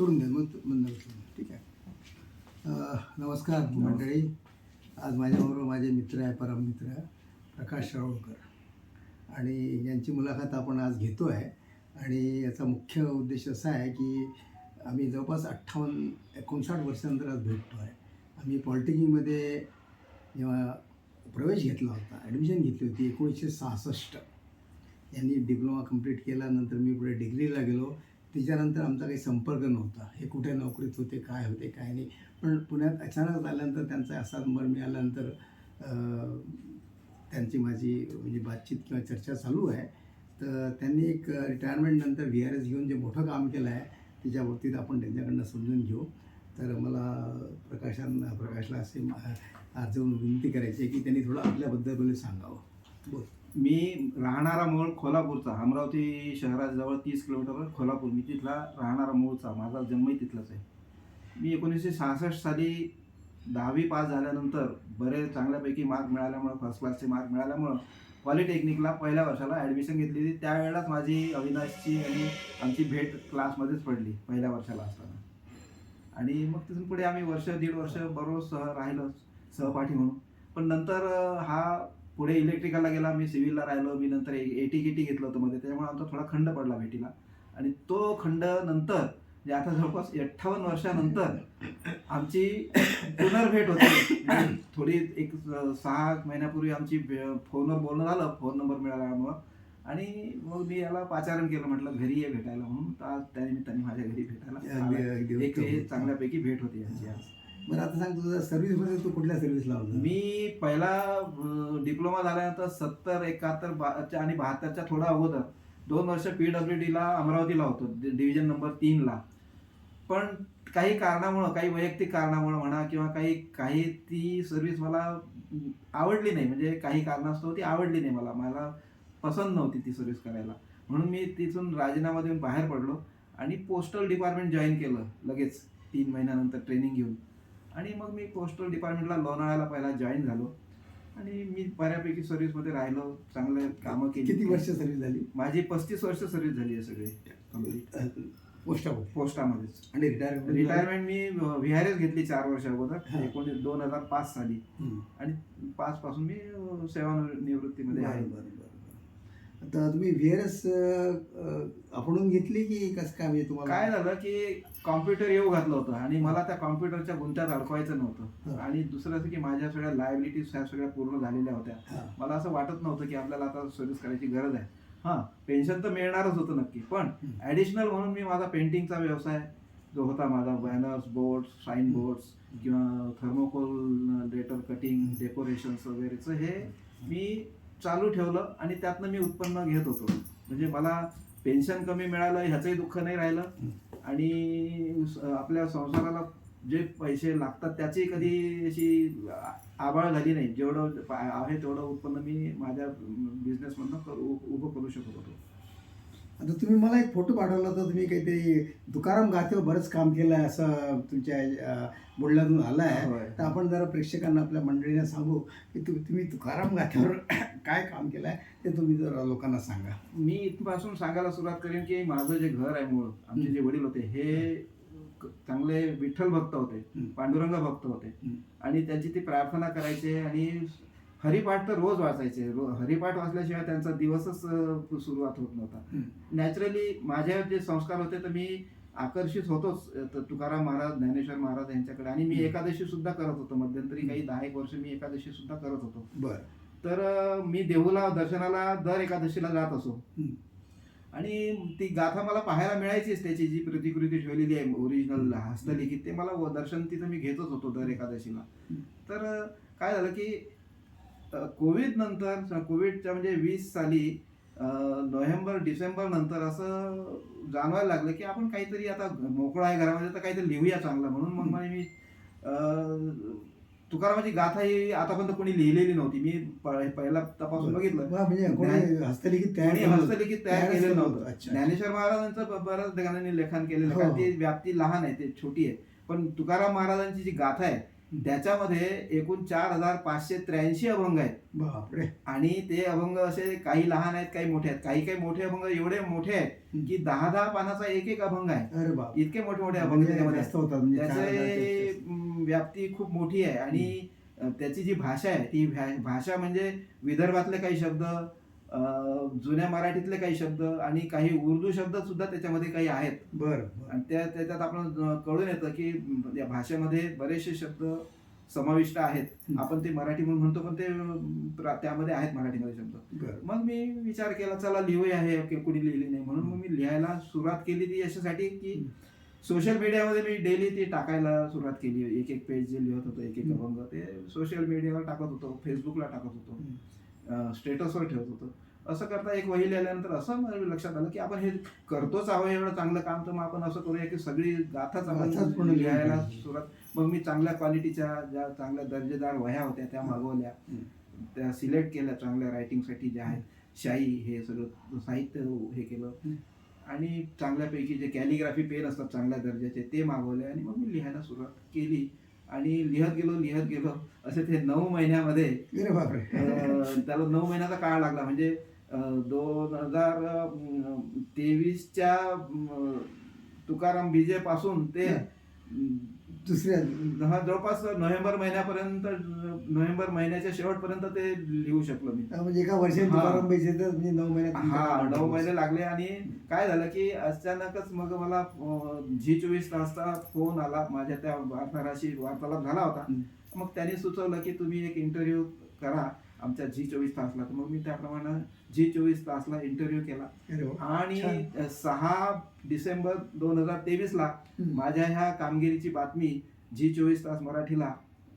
सोडून द्या मग बंद ठीक आहे? नमस्कार मंडळी. आज माझ्याबरोबर माझे मित्र आहे परममित्र प्रकाश राऊळकर. आणि यांची मुलाखत आपण आज घेतो आहे आणि याचा मुख्य उद्देश असा आहे की आम्ही जवळपास अठ्ठावन्न एकोणसाठ वर्षानंतर आज भेटतो आहे आम्ही पॉलिटेक्निकमध्ये जेव्हा प्रवेश घेतला होता ॲडमिशन घेतली होती एकोणीसशे सहासष्ट. यांनी डिप्लोमा कंप्लीट केला नंतर मी पुढे डिग्रीला गेलो. त्याच्यानंतर आमचा काही संपर्क नव्हता. हे कुठे नोकरीत होते काय होते काय नाही. पण पुण्यात अचानक आल्यानंतर त्यांचा असा नंबर मिळाल्यानंतर त्यांची माझी म्हणजे बातचीत किंवा चर्चा चालू आहे. तर त्यांनी एक रिटायरमेंटनंतर व्ही आर एस घेऊन जे मोठं काम केलं आहे त्याच्या बाबतीत आपण त्यांच्याकडनं समजून घेऊ. तर मला प्रकाशान प्रकाशला असे मा- आज जाऊन विनंती करायची आहे की त्यांनी थोडं आपल्याबद्दल बोले सांगावं. मी राहणारा मूळ कोल्हापूरचा अमरावती शहराजवळ तीस किलोमीटरवर कोल्हापूर मी तिथला राहणारा मूळचा माझा जन्मही तिथलाच आहे. मी एकोणीसशे सहासष्ट साली दहावी पास झाल्यानंतर बरेच चांगल्यापैकी मार्क मिळाल्यामुळं फर्स्ट क्लासचे मार्क मिळाल्यामुळं पॉलिटेक्निकला पहिल्या वर्षाला ॲडमिशन घेतली. होती त्यावेळेलाच माझी अविनाशची आणि आमची भेट क्लासमध्येच पडली पहिल्या वर्षाला असताना. आणि मग तिथून पुढे आम्ही वर्ष दीड वर्ष बरोबर सह राहिलो सहपाठी म्हणून. पण नंतर हा पुढे इलेक्ट्रिकलला गेला मी सिव्हिलला राहिलो मी नंतर ए टी के टी घेतलं होतं मध्ये. त्यामुळे आमचा थोडा खंड पडला भेटीला. आणि तो खंड नंतर म्हणजे आता जवळपास अठ्ठावन्न वर्षानंतर आमची पुनर्भेट होती. थोडी एक सहा महिन्यापूर्वी आमची फोनवर बोलणं झालं फोन नंबर मिळाल्यामुळं. आणि मग मी याला पाचारण केलं म्हटलं घरी ये भेटायला म्हणून. तर आज त्यानिमित्ताने माझ्या घरी भेटायला एक चांगल्यापैकी भेट होती यांची आज. बरं आता सांग तुझं सर्व्हिसमध्ये तू कुठल्या सर्व्हिसला होता? मी पहिला डिप्लोमा झाल्यानंतर सत्तर एकाहत्तर बा- आणि बहात्तरच्या थोडा अगोदर. दोन वर्ष पी डब्ल्यू डीला अमरावतीला होतो डिव्हिजन नंबर तीनला. पण काही कारणामुळं काही वैयक्तिक कारणामुळं म्हणा किंवा काही काही ती सर्व्हिस मला आवडली नाही. म्हणजे काही कारणास्तव ती आवडली नाही मला. मला पसंत नव्हती ती सर्व्हिस करायला. म्हणून मी तिथून राजीनामा देऊन बाहेर पडलो आणि पोस्टल डिपार्टमेंट जॉईन केलं लगेच. तीन महिन्यानंतर ट्रेनिंग घेऊन. आणि मग मी पोस्टल डिपार्टमेंटला लोणावळ्याला पहिला जॉईन झालो. आणि मी बऱ्यापैकी सर्व्हिसमध्ये राहिलो चांगले कामं केली. किती वर्ष सर्व्हिस झाली? माझी पस्तीस वर्ष सर्व्हिस झाली आहे सगळी. complete. पोस्ट ऑफ पोस्टामध्येच. आणि रिटायरमेंट रिटायरमेंट मी व्ही आर एस घेतली चार वर्ष. अगोदर. एकोणीस दोन हजार पाच साली. आणि पाच पासून मी सेवानिवृत्तीमध्ये आहे. आता तुम्ही व्ही आर एस आपणून घेतली की कसं काय म्हणजे तुम्हाला? काय झालं की कॉम्प्युटर येऊ घातलं होतं आणि मला त्या कॉम्प्युटरच्या गुंत्यात अडकवायचं नव्हतं. आणि दुसरं असं की माझ्या सगळ्या लायबिलिटीज ह्या सगळ्या पूर्ण झालेल्या होत्या. मला असं वाटत नव्हतं की आपल्याला आता सर्व्हिस करायची गरज आहे. हां पेन्शन तर मिळणारच होतं नक्की. पण. ॲडिशनल म्हणून मी माझा पेंटिंगचा व्यवसाय जो होता माझा बॅनर्स बोर्ड्स साईन बोर्ड्स किंवा थर्मोकोल लेटर कटिंग डेकोरेशन्स वगैरेचं हे मी चालू ठेवलं आणि त्यातनं मी उत्पन्न घेत होतो. म्हणजे मला पेन्शन कमी मिळालं ह्याचंही दुःख नाही राहिलं. आणि आपल्या संसाराला जे पैसे लागतात त्याची कधी अशी आबाळ झाली नाही. जेवढं आहे तेवढं उत्पन्न मी माझ्या बिझनेसमधनं करू उभं करू शकत होतो. आता तुम्ही मला एक फोटो पाठवला होता तुम्ही काहीतरी तुकाराम गाथेवर बरंच काम केलं आहे असं तुमच्या बोलण्यातून आलं आहे होय. तर आपण जरा प्रेक्षकांना आपल्या मंडळींना सांगू की तु तुम्ही तुकाराम गाथ्यावर काय काम केलं आहे ते तुम्ही जरा लोकांना सांगा मी इथपासून सांगायला सुरुवात करेन की माझं जे घर आहे मूळ आमचे जे वडील होते हे क- चांगले विठ्ठल भक्त होते हं. पांडुरंग भक्त होते हं. आणि त्यांची ती प्रार्थना करायचे आणि हरिपाठ तर रोज वाचायचे. रो हरिपाठ वाचल्याशिवाय त्यांचा दिवसच सुरुवात होत नव्हता. नॅचरली माझे जे संस्कार होते तर मी आकर्षित होतोच. तर तुकाराम महाराज ज्ञानेश्वर महाराज यांच्याकडे. आणि मी. एकादशी सुद्धा करत होतो. मध्यंतरी काही दहा एक वर्ष मी एकादशी सुद्धा करत होतो. बरं. तर मी देहूला दर्शनाला दर एकादशीला जात असो. आणि ती गाथा मला पाहायला मिळायचीच. त्याची जी प्रतिकृती ठेवलेली आहे ओरिजिनल हस्तलिखित ते मला दर्शन तिथं मी घेतच होतो दर एकादशीला. तर काय झालं की कोविड नंतर कोविडच्या म्हणजे वीस साली नोव्हेंबर डिसेंबर नंतर असं जाणवायला लागलं की आपण काहीतरी आता मोकळा आहे घरामध्ये तर काहीतरी लिहूया चांगलं म्हणून. मग मला मी तुकारामाची गाथा ही आतापर्यंत कोणी लिहिलेली नव्हती. मी पहिला तपासून बघितलं. म्हणजे हस्तलिखित? हस्तलिखित तयार केलेलं केलं नव्हतं. ज्ञानेश्वर महाराजांचं बऱ्याच ठिकाणी लेखन केलेलं. हो, हो. ती व्याप्ती लहान आहे ते छोटी आहे. पण तुकाराम महाराजांची जी गाथा आहे त्याच्यामध्ये एकूण चार हजार पाचशे त्र्याऐंशी अभंग आहेत. बापरे. आणि ते अभंग असे काही लहान आहेत काही मोठे आहेत. काही काही मोठे अभंग एवढे मोठे आहेत की दहा दहा पानाचा एक एक अभंग आहे. अरे बाप. इतके मोठे मोठे अभंग म्हणजे त्याच्यामध्ये होतात म्हणजे त्याचे व्याप्ती खूप मोठी आहे. आणि त्याची जी भाषा आहे ती भाषा म्हणजे विदर्भातले काही शब्द जुन्या मराठीतले काही शब्द आणि काही उर्दू शब्द सुद्धा त्याच्यामध्ये काही आहेत बरं. आणि त्या त्याच्यात आपण कळून येतं की या भाषेमध्ये बरेचसे शब्द समाविष्ट आहेत. आपण ते मराठी म्हणून म्हणतो पण ते त्यामध्ये आहेत मराठीमध्ये शब्द बरं मग मी विचार केला चला लिहूया हे की कुणी लिहिली नाही म्हणून मग मी लिहायला सुरुवात केली ती याच्यासाठी की. सोशल मीडियामध्ये मी डेली ती टाकायला सुरुवात केली एक एक पेज जे लिहत होतो एक एक. अभंग ते सोशल मीडियावर टाकत होतो फेसबुकला टाकत होतो. स्टेटसवर ठेवत होतो असं करता एक वही लिहिल्यानंतर असं मला लक्षात आलं की आपण हे करतोच आहोत एवढं चांगलं काम तर मग आपण असं करूया की सगळी गाथाच गाथाच आपण लिहायला. सुरुवात मग मी चांगल्या क्वालिटीच्या ज्या चांगल्या दर्जेदार वह्या होत्या त्या मागवल्या. त्या सिलेक्ट केल्या चांगल्या रायटिंगसाठी ज्या आहेत शाई हे सगळं साहित्य हे केलं. आणि चांगल्यापैकी जे कॅलिग्राफी पेन असतात चांगल्या दर्जाचे ते मागवले आणि मग मी लिहायला सुरुवात केली आणि लिहत गेलो लिहत गेलो. असे ते नऊ महिन्यामध्ये त्याला नऊ महिन्याचा काळ लागला. म्हणजे दोन हजार तेवीसच्या तुकाराम बीजे पासून ते दुसऱ्या हा, जवळपास नोव्हेंबर महिन्यापर्यंत नोव्हेंबर महिन्याच्या शेवटपर्यंत ते लिहू शकलो मी. म्हणजे एका वर्षात म्हणजे नऊ महिन्यात हा नऊ महिने लागले आणि काय झालं की अचानकच मग मला झी चोवीस तासचा फोन आला. माझ्या त्या वार्ताहराशी वार्तालाप झाला होता. मग त्यांनी सुचवलं की तुम्ही एक इंटरव्ह्यू करा. आमच्या झी चोवीस तासला तर मग मी त्याप्रमाणे झी चोवीस तासला इंटरव्ह्यू केला. आणि. सहा डिसेंबर दोन हजार तेवीस ला हं. माझ्या ह्या कामगिरीची बातमी झी चोवीस तास मराठीला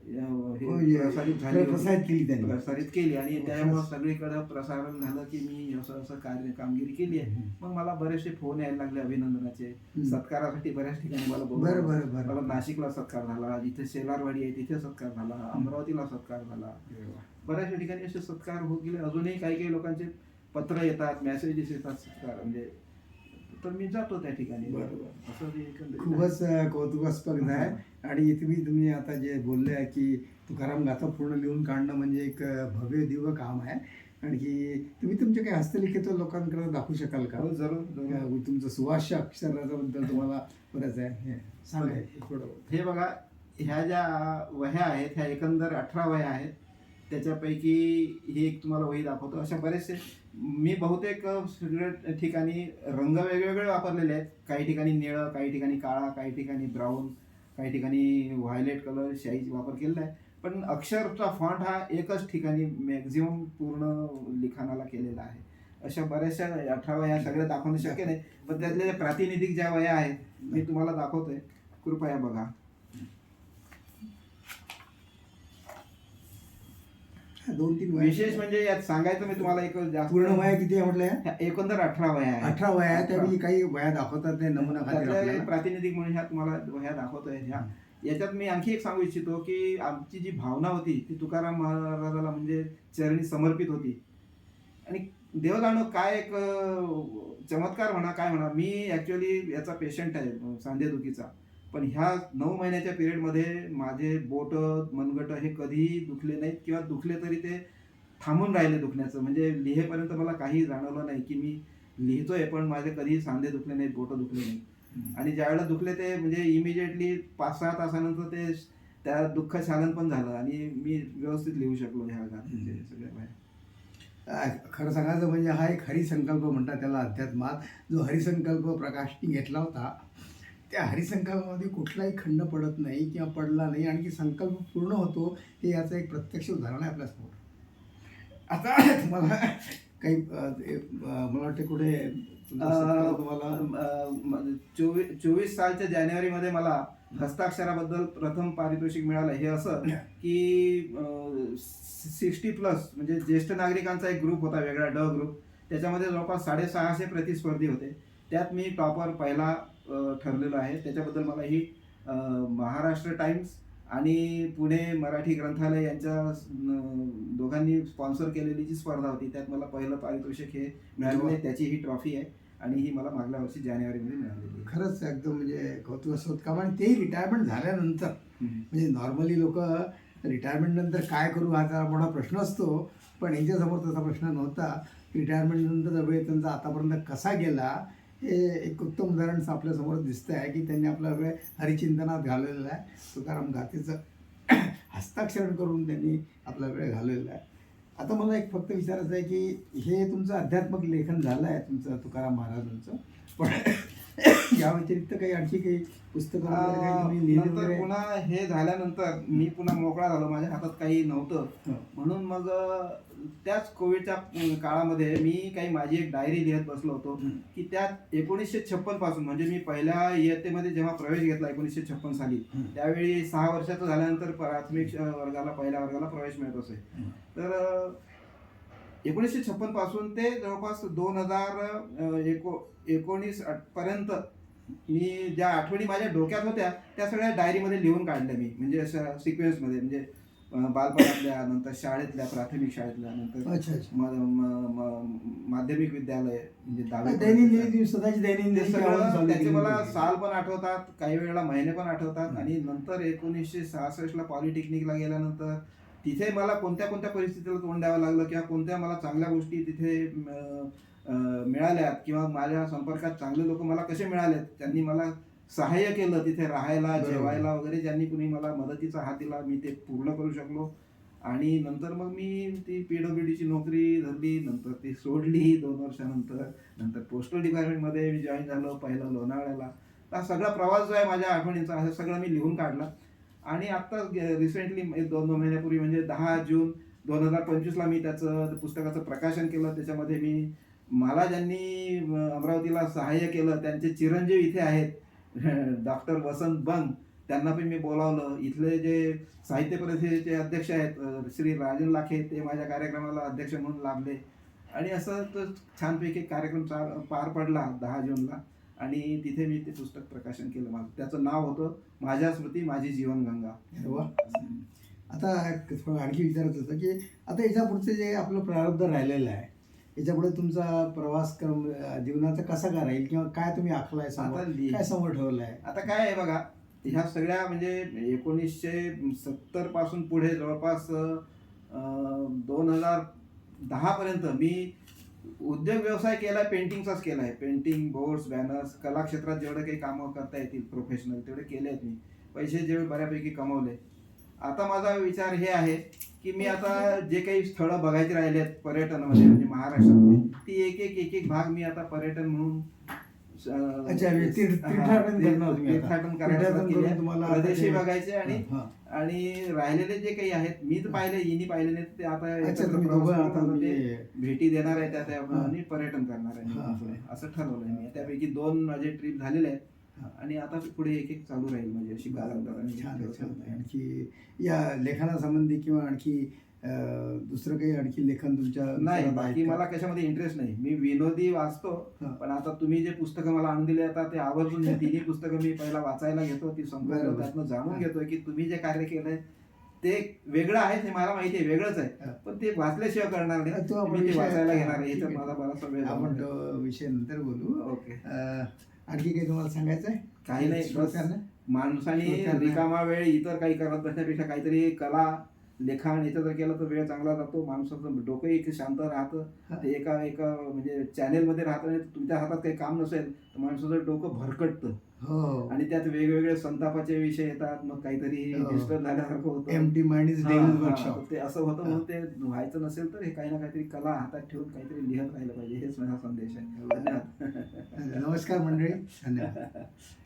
प्रसारित झाली होती. प्रसारित केली त्यांनी प्रसारित केली आणि हो, त्यामुळे. सगळीकडे प्रसारण झालं की मी असं असं कार्य कामगिरी केली आहे हं. मग मला बरेचसे फोन यायला लागले अभिनंदनाचे हं. सत्कारासाठी बऱ्याच ठिकाणी मला बरं. बरं मला नाशिकला सत्कार झाला जिथे शेलारवाडी आहे तिथे सत्कार झाला अमरावतीला सत्कार झाला. बऱ्याचशा ठिकाणी असे सत्कार होत गेले अजूनही काही काही लोकांचे पत्र येतात मेसेजेस येतात सत्कार म्हणजे तर मी जातो त्या ठिकाणी बरोबर. असं. खूपच कौतुकास्पद आहे आणि तुम्ही तुम्ही आता जे बोलले आहे की तुकाराम गाथा पूर्ण लिहून काढणं म्हणजे एक भव्य दिव्य काम आहे. आणखी तुम्ही तुमचे काही हस्तलिखित लोकांकडे दाखवू शकाल का? हो जरूर तुमचं सुवास्य अक्षराबद्दल तुम्हाला बरंच आहे. हे सांगा. थोडं हे बघा. ह्या ज्या वह्या आहेत ह्या एकंदर अठरा वह्या आहेत त्याच्यापैकी ही एक तुम्हाला वही दाखवतो. अशा बरेचसे मी बहुतेक सगळ्या ठिकाणी रंग वेगवेगळे वापरलेले आहेत. काही ठिकाणी निळं काही ठिकाणी काळा काही ठिकाणी ब्राऊन. काही ठिकाणी व्हायलेट कलर शाईचा वापर केलेला आहे. पण अक्षरचा फॉन्ट हा एकच ठिकाणी मॅक्झिमम पूर्ण लिखाणाला केलेला आहे. अशा बऱ्याचशा अठरा वया सगळ्या दाखवणं शक्य नाही. पण त्यातल्या प्रातिनिधिक ज्या वह्या आहेत मी तुम्हाला दाखवतोय. कृपया बघा. दोन तीन वया विशेष म्हणजे यात सांगायचं मी तुम्हाला एक जास्त पूर्ण वया किती आहे म्हटलं? ह्या एकंदर अठरा वया आहेत. अठरा वया आहे त्यापैकी काही वया दाखवतात ते नमुना खातील त्यातल्या आपल्याला. प्रातिनिधिक म्हणून ह्या तुम्हाला वह्या दाखवतोय ह्या. याच्यात मी आणखी एक सांगू इच्छितो की आमची जी भावना होती ती तुकाराम महाराजाला म्हणजे चरणी समर्पित होती. आणि देव जाणो काय एक अं, चमत्कार म्हणा काय म्हणा मी ऍक्च्युअली याचा पेशंट आहे अं, सांधेदुखीचा. पण ह्या नऊ महिन्याच्या पिरियडमध्ये माझे बोट मनगट हे कधीही दुखले नाहीत किंवा दुखले तरी ते थांबून राहिले दुखण्याचं. म्हणजे लिहेपर्यंत मला काही जाणवलं नाही की मी लिहितोय पण माझे कधीही सांधे दुखले नाहीत बोटं दुखले नाहीत. आणि ज्यावेळेला दुखले ते म्हणजे इमिजिएटली पाच सहा तासानंतर ते त्या दुःख शालन पण झालं आणि मी व्यवस्थित लिहू शकलो ह्या गाथेचे सगळ्या खरं सांगायचं म्हणजे हा एक हरिसंकल्प म्हणतात त्याला अध्यात्मात. जो हरिसंकल्प प्रकाशनी घेतला होता त्या हरिसंकल्पामध्ये कुठलाही खंड पडत नाही किंवा पडला नाही. आणखी संकल्प पूर्ण होतो हे याचं एक प्रत्यक्ष उदाहरण आहे आपल्यासमोर. आता तुम्हाला काही मला वाटते कुठे चोवीस चोवीस सालच्या जानेवारीमध्ये मला हस्ताक्षराबद्दल प्रथम पारितोषिक मिळालं. हे असं की सिक्स्टी प्लस म्हणजे ज्येष्ठ नागरिकांचा एक ग्रुप होता वेगळा ड ग्रुप. त्याच्यामध्ये जवळपास साडेसहाशे प्रतिस्पर्धी होते. त्यात मी टॉपर पहिला ठरलेलो आहे. त्याच्याबद्दल मला ही महाराष्ट्र टाइम्स आणि पुणे मराठी ग्रंथालय यांच्या दोघांनी स्पॉन्सर केलेली जी स्पर्धा होती त्यात मला पहिलं पारितोषिक हे मिळालेलं आहे. त्याची ही ट्रॉफी आहे आणि ही मला मागल्या वर्षी जानेवारीमध्ये मिळालेली. खरंच एकदम म्हणजे कौतुक होत. का पण तेही रिटायरमेंट झाल्यानंतर. म्हणजे नॉर्मली लोक रिटायरमेंट नंतर काय करू हा जरा मोठा प्रश्न असतो. पण यांच्यासमोर तसा प्रश्न नव्हता. रिटायरमेंट नंतर वेळ त्यांचा आतापर्यंत कसा गेला हे एक उत्तम उदाहरण आपल्यासमोर दिसतं आहे की त्यांनी आपला वेळ हरिचिंतनात घालवलेला आहे. तुकाराम गाथेचं हस्ताक्षरण करून त्यांनी आपला वेळ घालवलेला आहे. आता मला एक फक्त विचारायचं आहे की हे तुमचं अध्यात्मक लेखन झालं आहे तुमचं तुकाराम महाराजांचं. पण या व्यतिरिक्त काही आणखी काही पुस्तकं वगैरे काही तुम्ही लिहिली नंतर वगैरे पुन्हा हे झाल्यानंतर मी पुन्हा मोकळा झालो माझ्या हातात काही नव्हतं हं. म्हणून मग अं, त्याच कोविडच्या अं, काळामध्ये मी काही माझी एक डायरी लिहित बसलो होतो हं. की त्यात एकोणीसशे छप्पनपासून म्हणजे मी पहिल्या इयत्तेमध्ये जेव्हा प्रवेश घेतला एकोणीसशे छप्पन साली हं. त्यावेळी सहा वर्षाचं झाल्यानंतर प्राथमिक अं, वर्गाला पहिल्या वर्गाला प्रवेश मिळत असे हं. तर एकोणीसशे छप्पनपासून ते जवळपास दोन हजार एको एकोणीस आठ पर्यंत मी ज्या आठवणी माझ्या डोक्यात होत्या त्या सगळ्या डायरीमध्ये लिहून काढल्या मी म्हणजे अशा सिक्वेन्समध्ये म्हणजे बालपणातल्या नंतर शाळेतल्या प्राथमिक शाळेतल्या नंतर माध्यमिक विद्यालय म्हणजे त्याचे मला. साल पण आठवतात काही वेळेला महिने पण आठवतात. आणि नंतर एकोणीसशे सहासष्टला पॉलिटेक्निकला गेल्यानंतर तिथे मला कोणत्या कोणत्या परिस्थितीला तोंड द्यावं लागलं किंवा कोणत्या मला चांगल्या गोष्टी तिथे मिळाल्यात किंवा माझ्या संपर्कात चांगले लोक मला कसे मिळालेत त्यांनी मला सहाय्य केलं तिथे राहायला. जेवायला वगैरे ज्यांनी कुणी मला मदतीचा हात दिला मी ते पूर्ण करू शकलो. आणि नंतर मग मी ती पीडब्ल्यू डीची नोकरी धरली नंतर ती सोडली दोन वर्षानंतर. नंतर पोस्टल डिपार्टमेंटमध्ये मी जॉईन झालो पहिलं लोणावळ्याला. हा सगळा प्रवास जो आहे माझ्या आठवणींचा हे सगळं मी लिहून काढला. आणि आत्ता रिसेंटली दोन दोन महिन्यापूर्वी म्हणजे दहा जून दोन हजार पंचवीसला मी त्याचं पुस्तकाचं प्रकाशन केलं. त्याच्यामध्ये मी मला ज्यांनी अमरावतीला सहाय्य केलं त्यांचे चिरंजीव इथे आहेत डॉक्टर वसंत बंग त्यांना पण मी बोलावलं. इथले जे साहित्य परिषदेचे अध्यक्ष आहेत श्री राजन लाखे ते माझ्या कार्यक्रमाला अध्यक्ष म्हणून लाभले आणि असं तो छानपैकी कार्यक्रम चा- पार पडला दहा जूनला. आणि तिथे मी ते पुस्तक प्रकाशन केलं. माझं त्याचं नाव होतं माझ्या स्मृती माझी जीवनगंगा. आता थोडं आणखी विचारत होतं की आता याच्या पुढचे जे आपलं प्रारब्ध राहिलेलं आहे याच्यापुढे तुमचा प्रवास क्रम जीवनाचा कसा काय राहील किंवा काय तुम्ही आखलाय समोर? काय समोर ठेवलंय? आता काय आहे बघा ह्या सगळ्या म्हणजे एकोणीसशे सत्तरपासून पुढे जवळपास दोन हजार दहा पर्यंत मी उद्योग व्यवसाय केलाय पेंटिंगचाच केलाय पेंटिंग बोर्ड्स बॅनर्स कला क्षेत्रात जेवढे काही कामं करता येतील प्रोफेशनल तेवढे केले आहेत मी. पैसे जेवढे बऱ्यापैकी कमवले. आता माझा विचार हे आहे की मी आता जे काही स्थळं बघायची राहिले आहेत पर्यटनामध्ये म्हणजे महाराष्ट्रातली ती एक एक एक एक भाग मी आता पर्यटन म्हणून अच्छा, म्हणजे तीर्थ- तीर्थाटन करणार तुम्ही आता. तीर्थाटन करायला तीर्थाटन सुरुवात केली करून आहे. तुम्हाला प्रदेशी ते- बघायचे आणि हा. आणि राहिलेले जे काही आहेत मी तर पाहिले इनी पाहिले नाहीत ते आता अच्छा एकत्र तुम्ही प्रवास दोघं करून आता आता ते म्हणजे भेटी देणार आहे त्या त्या हा. आणि पर्यटन करणार आहे हा. असं ठरवलंय मी त्यापैकी दोन माझे ट्रिप झालेले आहेत. आणि आता पुढे एक एक चालू राहील म्हणजे अशी छान छान. आणखी या लेखनासंबंधी किंवा आणखी दुसरं काही आणखी लेखन तुमच्या नाही बाकी? मला कशामध्ये इंटरेस्ट नाही मी विनोदी वाचतो. पण आता तुम्ही जे पुस्तकं मला आणून दिले आता ते आवर्जून हे तिन्ही पुस्तकं मी पहिला वाचायला घेतो ती. त्यातनं जाणून. घेतोय की तुम्ही जे कार्य केलंय ते वेगळं आहे हे मला माहिती आहे वेगळंच. आहे पण ते वाचल्याशिवाय करणार तो नाही ते वाचायला घेणार आहे आपण तो विषय नंतर बोलू. ओके आणखी काही तुम्हाला सांगायचं आहे काही नाही बस श्रोत्यांना? माणसाने श्रोत्यांना. रिकामा वेळ इतर काही करत बसण्यापेक्षा काहीतरी कला लेखन याचं जर केलं तर वेळ चांगला जातो माणसाचं डोकंही एक शांत राहतं हा. ते एका एका म्हणजे चॅनेलमध्ये राहतं आणि तुमच्या हातात काही काम नसेल तर माणसाचं डोकं भरकटतं हो. आणि त्यात वेगवेगळे संतापाचे विषय येतात मग काहीतरी हो. डिस्टर्ब झाल्यासारखं होतं. एम टी माइंड हा, हा, वर्कशॉप ते असं होतं म्हणून ते व्हायचं नसेल तर हे काही ना काहीतरी कला हातात ठेवून काहीतरी लिहत राहिलं पाहिजे. हेच माझा संदेश आहे. धन्यवाद. नमस्कार मंडळी. धन्यवाद.